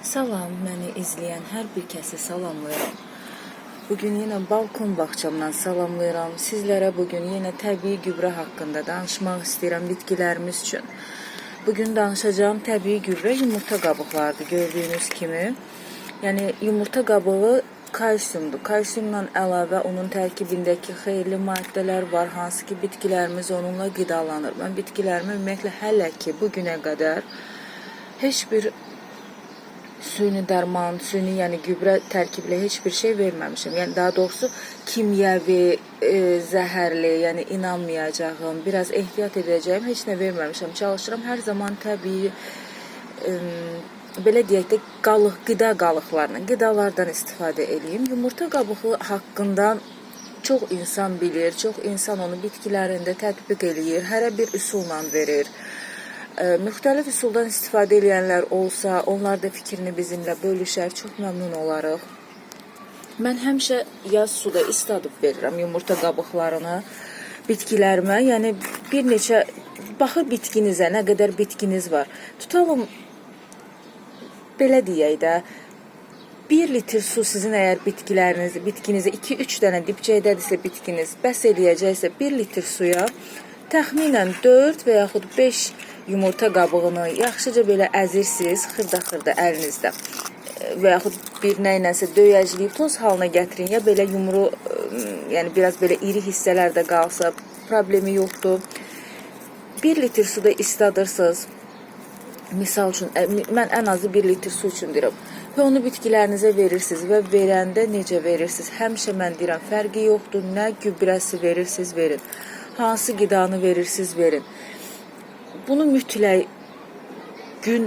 Salam, məni izləyən hər bir kəsi salamlayıram. Bugün yenə balkon bağçamdan salamlayıram. Sizlərə bugün yenə təbii gübrə haqqında danışmaq istəyirəm bitkilərimiz üçün. Bugün danışacağım təbii gübrə yumurta qabıqlarıdır gördüyünüz kimi. Yəni yumurta qabığı kalsiumdur. Kalsiumla əlavə onun tərkibindəki xeyirli maddələr var, hansı ki bitkilərimiz onunla qidalanır. Mən bitkilərimi ümumiyyətlə hələ ki bu günə qədər heç bir süni dərman, süni yəni gübrə tərkibli heç şey verməmişəm. Yəni daha doğrusu kimyəvi, e, zəhərli, yəni inanmayacağım, biraz ehtiyat edəcəyim heç nə verməmişəm. Çalışıram hər zaman təbii e, belə deyək də qalıq, qida qalıqlarından, qidalardan eləyim. Yumurta qabığı haqqında çox insan bilir, çox insan onu bitkilərində tətbiq eləyir, hərə bir üsulla verir. E, müxtəlif üsuldan istifadə edənlər olsa, onlar da fikrini bizimlə bölüşər, çox məmnun olarıq. Mən həmişə yaz suda isladıb verirəm yumurta qabıqlarını bitkilərimə. Yəni bir neçə baxır bitkinizə, nə qədər bitkiniz var. Tutalım belə deyək də 1 litr su sizin əgər bitkiləriniz, bitkinizə 2-3 dənə dibçəkdədirsə bitkiniz bəs eləyəcəksə 1 litr suya təxminən 4 və yaxud 5 yumurta qabığını yaxşıca belə əzirsiniz xırda-xırda əlinizdə və yaxud bir nə ilənsə döyəcləyib toz halına gətirin ya belə yumru ə, yəni biraz belə iri hissələrdə qalsa problemi yoxdur. 1 litr suda isladırsınız. Misal üçün mən ən azı 1 litr su üçün deyirəm. Və onu bitkilərinizə verirsiniz və verəndə necə verirsiniz? Həmişə mən deyirəm, fərqi yoxdur. Nə gübrəsi verirsiniz, verin. Hansı qidanı verirsiniz, verin. Bunu mütləq gün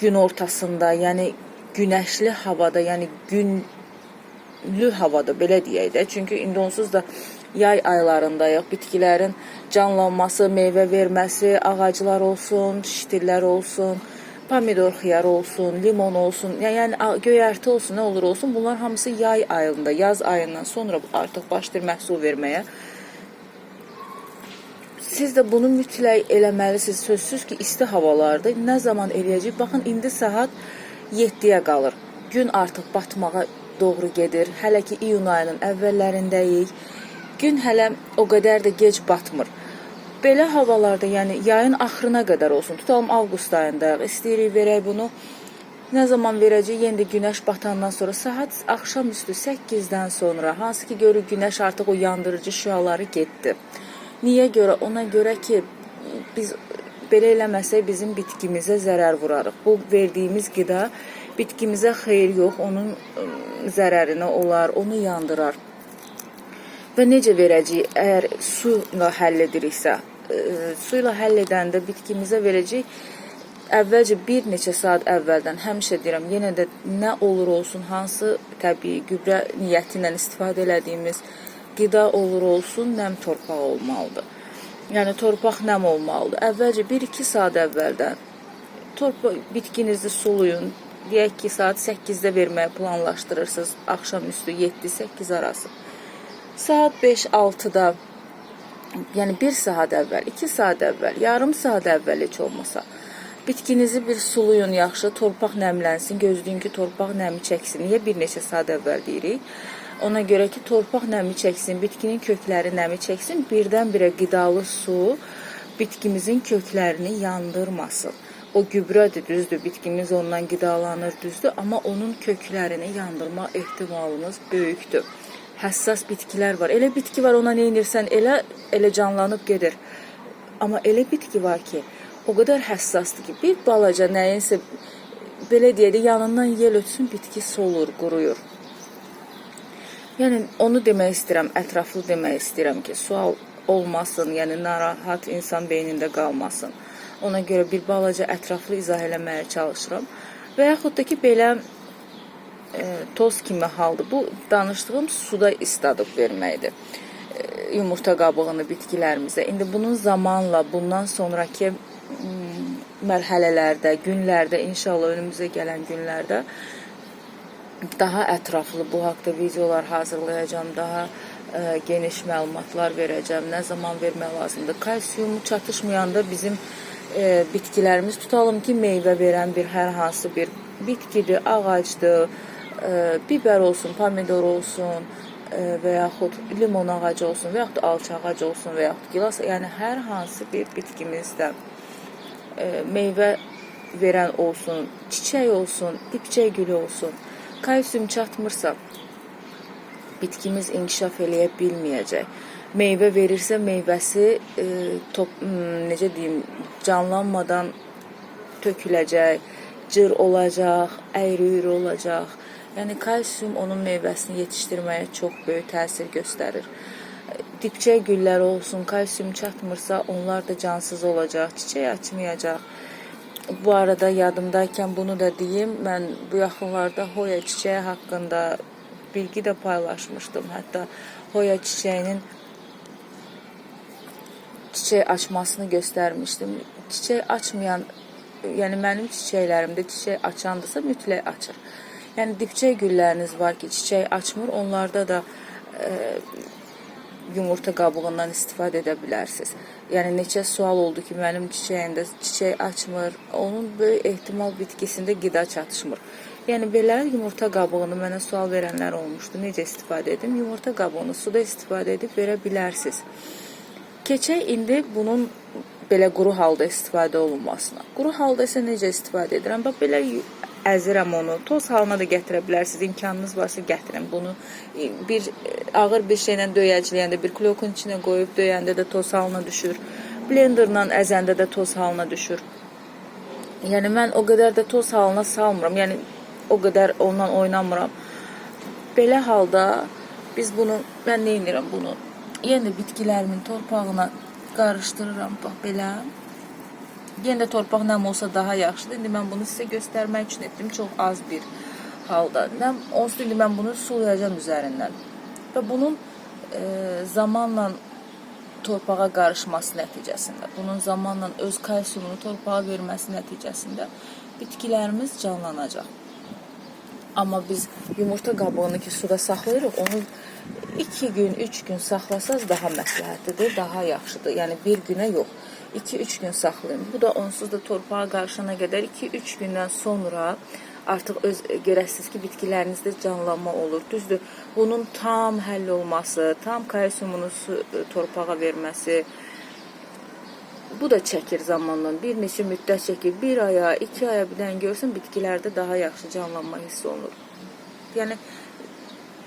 gün ortasında, yəni günəşli havada, yəni günlü havada belə deyək də. Çünki indi onsuz da yay aylarındayıq. Bitkilərin canlanması, meyvə verməsi, ağaclar olsun, şitillər olsun, pomidor xiyar olsun, limon olsun, yəni göyərti olsun, nə olur olsun, bunlar hamısı yay ayında, yaz ayından sonra artıq başlayır məhsul verməyə. Siz də bunu mütləq eləməlisiniz. Sözsüz ki, isti havalarda nə zaman eləyəcək? Baxın, indi saat 7-yə qalır. Gün artıq batmağa doğru gedir. Hələ ki iyun ayının əvvəllərindəyik. Gün hələ o qədər də gec batmır. Belə havalarda, yəni yayın axırına qədər olsun. Tutalım avqust ayındayıq. İstəyirik verək bunu. Nə zaman verəcək? Yenə də günəş batandan sonra saat axşamüstü 8-dən sonra, hansı ki görür günəş artıq o yandırıcı şüaları getdi. Niyə görə? Ona görə ki biz belə eləməsək bizim bitkimizə zərər vurarıq. Bu verdiyimiz qida bitkimizə xeyir yox, onun ım, zərərinə olar, onu yandırar. Və necə verəcəyik? Əgər su ilə həll ediriksə, e, su ilə həll edəndə bitkimizə verəcək əvvəlcə bir neçə saat əvvəldən həmişə deyirəm, yenə də nə olur olsun, hansı təbii gübrə niyyəti ilə istifadə elədiyimiz qida olur olsun, nəm torpaq olmalıdır. Yəni torpaq nəm olmalıdır. Əvvəlcə 1-2 saat əvvəldən torpaq bitkinizi sulayın. Deyək ki, saat 8-də verməyə planlaşdırırsınız, axşamüstü 7-8 arası. Saat 5-6-da yəni 1 saat əvvəl, 2 saat əvvəl, yarım saat əvvəl heç olmasa bitkinizi bir sulayın yaxşı, torpaq nəmlənsin, gözləyin ki, torpaq nəmi çəksin. Niyə bir neçə saat əvvəl deyirik? Ona görə ki, torpaq nəmi çəksin, bitkinin kökləri nəmi çəksin, birdən-birə qidalı su bitkimizin köklərini yandırmasın. O gübrədir, düzdür, bitkimiz ondan qidalanır, düzdür, amma onun köklərini yandırma ehtimalımız böyükdür. Həssas bitkilər var. Elə bitki var, ona nə edirsən, elə elə canlanıb gedir. Amma elə bitki var ki, o qədər həssasdır ki, bir balaca nəyinsə belə deyək yanından yel ötsün, bitki solur, quruyur. Yəni onu demək istəyirəm, ətraflı demək istəyirəm ki, sual olmasın, yəni narahat insan beynində qalmasın. Ona görə bir balaca ətraflı izah eləməyə çalışıram. Və yaxud da ki, belə e, toz kimi haldır. Bu danışdığım suda isladıb verməkdir. E, yumurta qabığını bitkilərimizə. İndi bunun zamanla, bundan sonrakı mərhələlərdə, günlərdə, inşallah önümüzə gələn günlərdə daha ətraflı bu haqqda videolar hazırlayacağam, daha ə, geniş məlumatlar verəcəm. Nə zaman vermək lazımdır? Kalsium çatışmayanda bizim ə, bitkilərimiz tutalım ki, meyvə verən bir hər hansı bir bitkidir, ağacdır, e, biber olsun, pomidor olsun, e, və yaxud limon ağacı olsun, və yaxud alça ağacı olsun, və yaxud gilas, yəni hər hansı bir bitkimizdə e, meyvə verən olsun, çiçək olsun, dipçək gülü olsun, kalsium çatmırsa bitkimiz inkişaf eləyə bilməyəcək. Meyvə verirsə meyvəsi e, top, necə deyim, canlanmadan töküləcək, cır olacaq, əyri-üyrü olacaq. Yəni kalsium onun meyvəsini yetişdirməyə çox böyük təsir göstərir. Dipçək gülləri olsun, kalsium çatmırsa onlar da cansız olacaq, çiçək açmayacaq. Bu arada yadımdayken bunu da deyim. Mən bu yaxınlarda Hoya çiçəyi haqqında bilgi də paylaşmışdım. Hətta Hoya çiçəyinin çiçək açmasını göstərmişdim. Çiçək açmayan, yəni mənim çiçəklərimdə çiçək açandısa mütləq açır. Yəni dipçək gülləriniz var ki, çiçək açmır, onlarda da e, yumurta qabığından istifadə edə bilərsiniz. Yəni neçə sual oldu ki, mənim çiçəyimdə çiçək açmır. Onun böyük ehtimal bitkisində qida çatışmır. Yəni belə yumurta qabığını mənə sual verənlər olmuşdu. Necə istifadə edim? Yumurta qabığını suda istifadə edib verə bilərsiniz. Keçək indi bunun belə quru halda istifadə olunmasına. Quru halda isə necə istifadə edirəm? Bax belə əzirəm onu. Toz halına da gətirə bilərsiniz. İmkanınız varsa gətirin. Bunu e, bir e, ağır bir şeylə döyəcləyəndə, bir klokun içinə qoyub döyəndə də toz halına düşür. Blenderla əzəndə də toz halına düşür. Yəni mən o qədər də toz halına salmıram. Yəni o qədər ondan oynamıram. Belə halda biz bunu mən nə edirəm bunu? Yenə bitkilərimin torpağına qarışdırıram bax belə. Yenə də torpaq nəm olsa daha yaxşıdır. İndi mən bunu sizə göstərmək üçün etdim çox az bir halda. Nəm onsuz indi mən bunu sulayacağam üzərindən. Və bunun e, zamanla torpağa qarışması nəticəsində, bunun zamanla öz kalsiumunu torpağa verməsi nəticəsində bitkilərimiz canlanacaq. Amma biz yumurta qabığını ki suda saxlayırıq, onu 2 gün, 3 gün saxlasaz daha məsləhətlidir, daha yaxşıdır. Yəni bir günə yox. 2-3 gün saxlayın. Bu da onsuz da torpağa qarışana qədər 2-3 gündən sonra artıq öz görəsiniz ki, bitkilərinizdə canlanma olur. Düzdür. Bunun tam həll olması, tam kalsiumunu su, torpağa verməsi bu da çəkir zamanla. Bir neçə müddət çəkir. Bir aya, iki aya birdən görsən bitkilərdə daha yaxşı canlanma hiss olunur. Yəni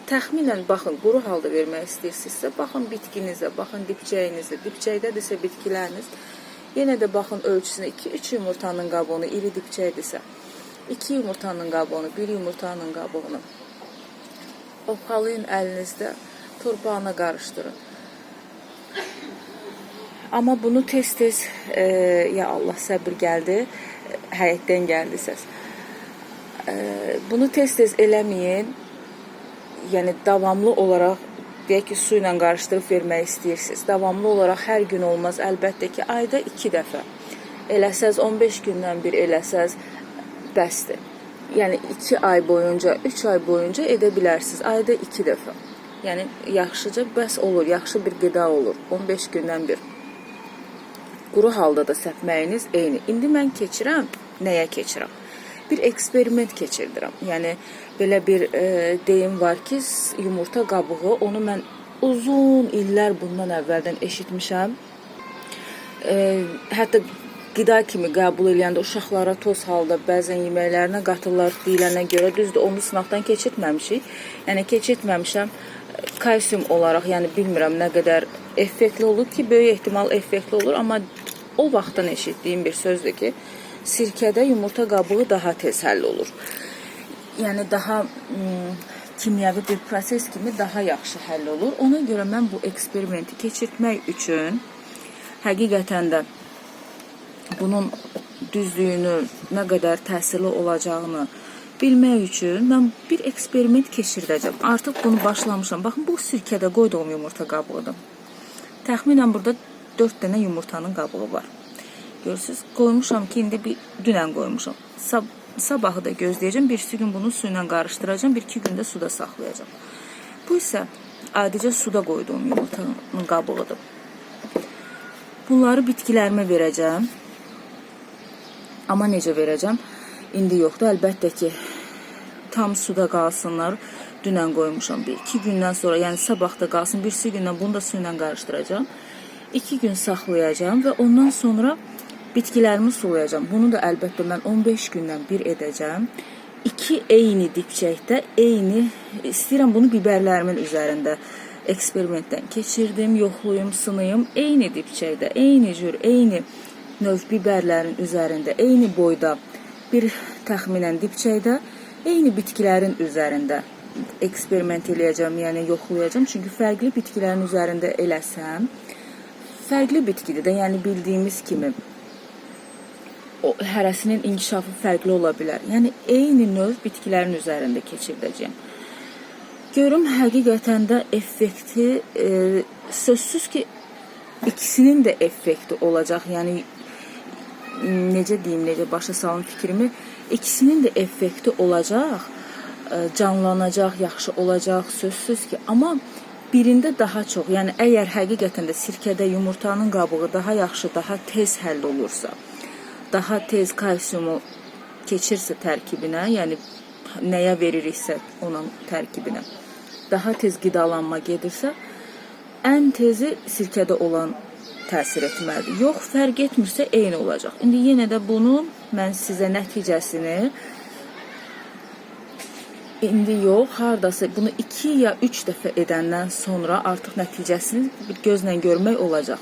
təxminən baxın, quru halda vermək istəyirsinizsə, baxın bitkinizə, baxın dipçəyinizə. Dipçəkdədirsə bitkiləriniz, yenə də baxın ölçüsünə 2-3 yumurtanın qabığını, iri dipçəkdirsə, 2 yumurtanın qabığını, 1 yumurtanın qabığını oxalayın əlinizdə, torpağına qarışdırın. Amma bunu tez-tez, e, ya Allah səbir gəldi, həyətdən gəldi səs. E, bunu tez-tez eləməyin yəni davamlı olaraq deyək ki, su ilə qarışdırıb vermək istəyirsiniz. Davamlı olaraq hər gün olmaz. Əlbəttə ki, ayda 2 dəfə. Eləsəz 15 gündən bir eləsəz bəsdir. Yəni 2 ay boyunca, 3 ay boyunca edə bilərsiniz. Ayda 2 dəfə. Yəni yaxşıca bəs olur, yaxşı bir qida olur. 15 gündən bir. Quru halda da səpməyiniz eyni. İndi mən keçirəm, nəyə keçirəm? Bir eksperiment keçirdirəm. Yəni belə bir e, deyim var ki, yumurta qabığı, onu mən uzun illər bundan əvvəldən eşitmişəm. E, hətta qida kimi qəbul edəndə uşaqlara toz halda bəzən yeməklərinə qatırlar deyilənə görə düzdür, onu sınaqdan keçirtməmişik. Yəni keçirtməmişəm kalsium olaraq, yəni bilmirəm nə qədər effektli olur ki, böyük ehtimal effektli olur, amma o vaxtdan eşitdiyim bir sözdür ki, sirkədə yumurta qabığı daha tez həll olur. Yəni daha ım, kimyəvi bir proses kimi daha yaxşı həll olur. Ona görə mən bu eksperimenti keçirtmək üçün həqiqətən də bunun düzlüyünü, nə qədər təsirli olacağını bilmək üçün mən bir eksperiment keçirdəcəm. Artıq bunu başlamışam. Baxın, bu sirkədə qoyduğum yumurta qabığıdır. Təxminən burada 4 dənə yumurtanın qabığı var. Görürsüz, qoymuşam ki, indi bir dünən qoymuşam. Sab sabahı da gözləyəcəm. Birisi gün bunu su ilə qarışdıracağam, bir iki gündə suda saxlayacağam. Bu isə adicə suda qoyduğum yumurtanın qabığıdır. Bunları bitkilərimə verəcəm. Amma necə verəcəm? indi yoxdur. Əlbəttə ki, tam suda qalsınlar. Dünən qoymuşam bir iki gündən sonra, yəni sabah da qalsın, birisi gündən bunu da su ilə qarışdıracağam. Gün saxlayacağam və ondan sonra bitkilərimi sulayacağam. Bunu da əlbəttə mən 15 gündən bir edəcəm. İki eyni dipçəkdə, eyni istəyirəm bunu biberlərimin üzərində eksperimentdən keçirdim, yoxluyum, sınayım. Eyni dipçəkdə, eyni cür, eyni növ biberlərin üzərində, eyni boyda bir təxminən dipçəkdə, eyni bitkilərin üzərində eksperiment eləyəcəm, yəni yoxlayacağam. Çünki fərqli bitkilərin üzərində eləsəm, fərqli bitkidir də, yəni bildiyimiz kimi o hərəsinin inkişafı fərqli ola bilər. Yəni eyni növ bitkilərin üzərində keçirdəcəyəm. Görüm həqiqətən də effekti e, sözsüz ki ikisinin də effekti olacaq. Yəni necə deyim, necə başa salım fikrimi, ikisinin də effekti olacaq, e, canlanacaq, yaxşı olacaq, sözsüz ki, amma birində daha çox, yəni əgər həqiqətən də sirkədə yumurtanın qabığı daha yaxşı, daha tez həll olursa, daha tez kalsiumu keçirsə tərkibinə, yəni nəyə veririksə onun tərkibinə, daha tez qidalanma gedirsə, ən tezi sirkədə olan təsir etməlidir. Yox, fərq etmirsə eyni olacaq. İndi yenə də bunu mən sizə nəticəsini indi yox, hardasa bunu 2 ya 3 dəfə edəndən sonra artıq nəticəsini bir gözlə görmək olacaq.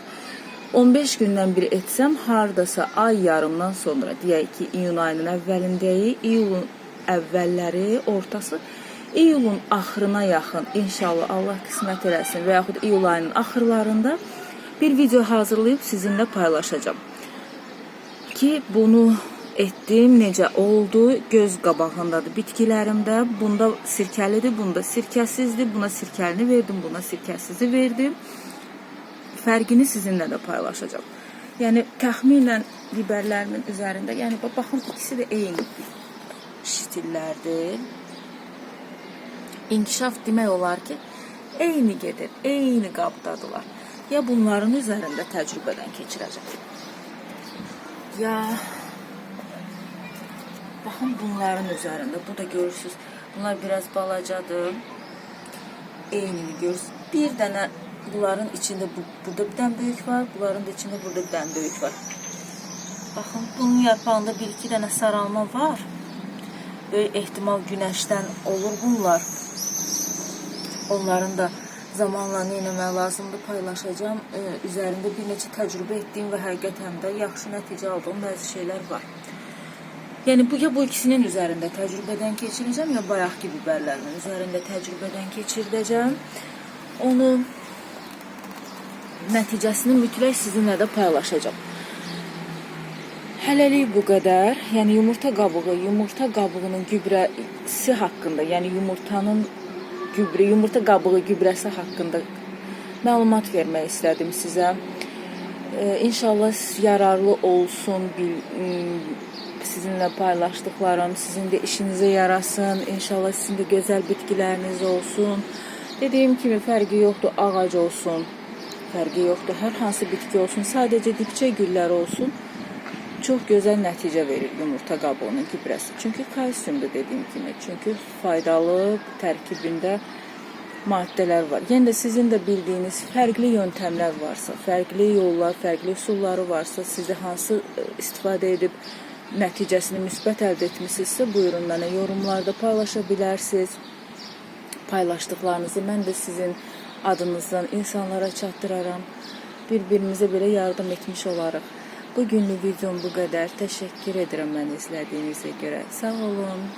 15 gündən bir etsəm, hardasa ay yarımdan sonra, deyək ki, iyun ayının əvvəlindəyi, iyulun əvvəlləri, ortası, iyulun axırına yaxın inşallah Allah qismət eləsin və yaxud iyul ayının axırlarında bir video hazırlayıb sizinlə paylaşacağam. Ki bunu etdim, necə oldu, göz qabağındadır bitkilərimdə. Bunda sirkəlidir, bunda sirkəsizdir. Buna sirkəlini verdim, buna sirkəsizi verdim. Fərqini sizinlə də paylaşacağam. Yəni təxminən biberlərimin üzərində, yəni bax- baxın ikisi də eyni şitillərdir. İnkişaf demək olar ki, eyni gedir, eyni qabdadılar. Ya bunların üzərində təcrübədən keçirəcəm. Ya baxın bunların üzərində, bu da görürsüz. Bunlar biraz balacadır. Eynini görürsüz. Bir dənə bunların içində bu, burada bir dənə böyük var, bunların da içində burada bir dənə böyük var. Baxın, bunun yarpağında bir iki dənə saralma var. Böyük ehtimal günəşdən olur bunlar. Onların da zamanla nə etmək lazımdır paylaşacağım. Ee, üzərində bir neçə təcrübə etdiyim və həqiqətən də yaxşı nəticə aldığım bəzi şeylər var. Yəni bu ya bu ikisinin üzərində təcrübədən keçirəcəm, ya bayaqki biberlərin üzərində təcrübədən keçirdəcəm. Onu nəticəsini mütləq sizinlə də paylaşacağam. Hələlik bu qədər. Yəni yumurta qabığı, yumurta qabığının gübrəsi haqqında, yəni yumurtanın gübrə, yumurta qabığı gübrəsi haqqında məlumat vermək istədim sizə. Ee, inşallah yararlı olsun, bil, ım, sizinlə paylaşdıklarım sizin də işinizə yarasın. İnşallah sizin də gözəl bitkiləriniz olsun. Dediyim kimi fərqi yoxdur, ağac olsun, fərqi yoxdur. Hər hansı bitki olsun, sadəcə dibçə güllər olsun. Çox gözəl nəticə verir yumurta qabığının gübrəsi. Çünki kalsiumdur dediyim kimi. Çünki faydalı tərkibində maddələr var. Yəni də sizin də bildiyiniz fərqli yöntəmlər varsa, fərqli yollar, fərqli üsulları varsa, sizə hansı e, istifadə edib nəticəsini müsbət əldə etmisinizsə, buyurun mənə yorumlarda paylaşa bilərsiniz. Paylaşdıqlarınızı mən də sizin adınızdan insanlara çatdıraram. Bir-birimizə belə yardım etmiş olarıq. Bu günlük videom bu qədər. Təşəkkür edirəm məni izlədiyinizə görə. Sağ olun.